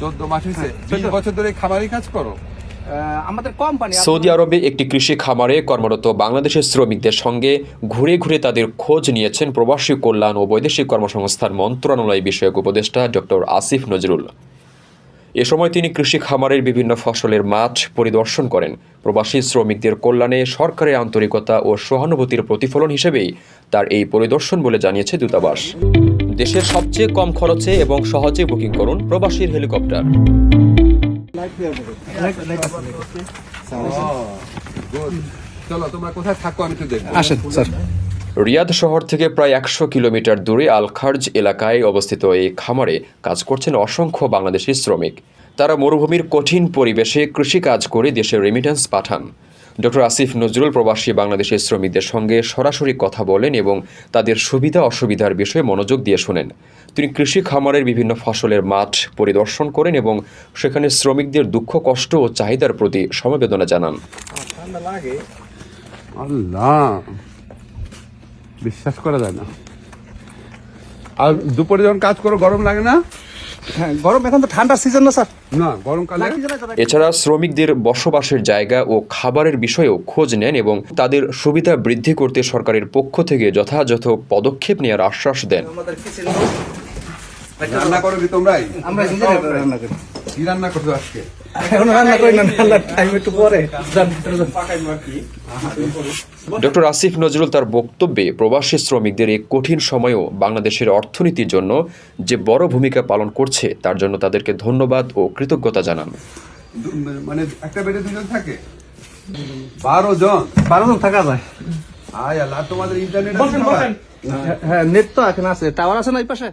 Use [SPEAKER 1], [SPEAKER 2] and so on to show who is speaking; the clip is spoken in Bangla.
[SPEAKER 1] চোদ্দ মাস হয়েছে
[SPEAKER 2] হ্যাঁ,
[SPEAKER 1] বিশ বছর ধরে খামারি কাজ করো?
[SPEAKER 2] আমাদের কোম্পানি
[SPEAKER 3] সৌদি আরবে একটি কৃষি খামারে কর্মরত বাংলাদেশের শ্রমিকদের সঙ্গে ঘুরে ঘুরে তাদের খোঁজ নিয়েছেন প্রবাসী কল্যাণ ও বৈদেশিক কর্মসংস্থান মন্ত্রণালয় বিষয়ক উপদেষ্টা ডক্টর আসিফ নজরুল। এ সময় তিনি কৃষি খামারের বিভিন্ন ফসলের মাঠ পরিদর্শন করেন। প্রবাসী শ্রমিকদের কল্যাণে সরকারের আন্তরিকতা ও সহানুভূতির প্রতিফলন হিসেবেই তার এই পরিদর্শন বলে জানিয়েছে দূতাবাস। দেশের সবচেয়ে কম খরচে এবং সহজে বুকিং করুন প্রবাসীর হেলিকপ্টার।
[SPEAKER 1] চলো তোমরা কোথায় থাকো আমি তো দেখব
[SPEAKER 2] আসেন স্যার।
[SPEAKER 3] রিয়াদ শহর থেকে প্রায় একশো কিলোমিটার দূরে আলখার্জ এলাকায় অবস্থিত এই খামারে কাজ করছেন অসংখ্য বাংলাদেশি শ্রমিক। তারা মরুভূমির কঠিন পরিবেশে কৃষিকাজ করে দেশে রেমিটেন্স পাঠান। ডক্টর আসিফ নজরুল প্রবাসী বাংলাদেশের শ্রমিকদের সঙ্গে সরাসরি কথা বলেন এবং তাদের সুবিধা অসুবিধার বিষয়ে মনোযোগ দিয়ে শোনেন। তিনি কৃষি খামারের বিভিন্ন ফসলের মাঠ পরিদর্শন করেন এবং সেখানে শ্রমিকদের দুঃখ, কষ্ট ও চাহিদার প্রতি সমবেদনা জানান।
[SPEAKER 1] আল্লাহ! বিশ্বাস করা যায় না। আর দুপুরে যখন কাজ করো, গরম লাগে না?
[SPEAKER 2] হ্যাঁ গরম এখন তো ঠান্ডার সিজন না স্যার।
[SPEAKER 1] না গরমকালে
[SPEAKER 3] এছাড়া শ্রমিকদের বসবাসের জায়গা ও খাবারের বিষয়েও খোঁজ নেন এবং তাদের সুবিধা বৃদ্ধি করতে সরকারের পক্ষ থেকে যথাযথ পদক্ষেপ নেওয়ার আশ্বাস দেন।
[SPEAKER 1] রান্না করো কি তোমরাই?
[SPEAKER 2] আমরা রান্না করি।
[SPEAKER 1] কি রান্না করছ আজকে।
[SPEAKER 3] ডক্টর আসিফ নজরুল তার বক্তব্যে প্রবাসী শ্রমিকদের এই কঠিন সময়েও বাংলাদেশের অর্থনীতির জন্য যে বড় ভূমিকা পালন করছে তার জন্য তাদেরকে ধন্যবাদ ও কৃতজ্ঞতা জানান।
[SPEAKER 1] মানে একটা বেডে দুজন থাকে? বারো জন?
[SPEAKER 2] বারো জন থাকা যায়।
[SPEAKER 1] আয় আল্লাহ তোমাদের ইন্টারনেট
[SPEAKER 2] হ্যাঁ, হ্যাঁ নেট তো এখানে আছে টাওয়ার আছে না এই পাশে?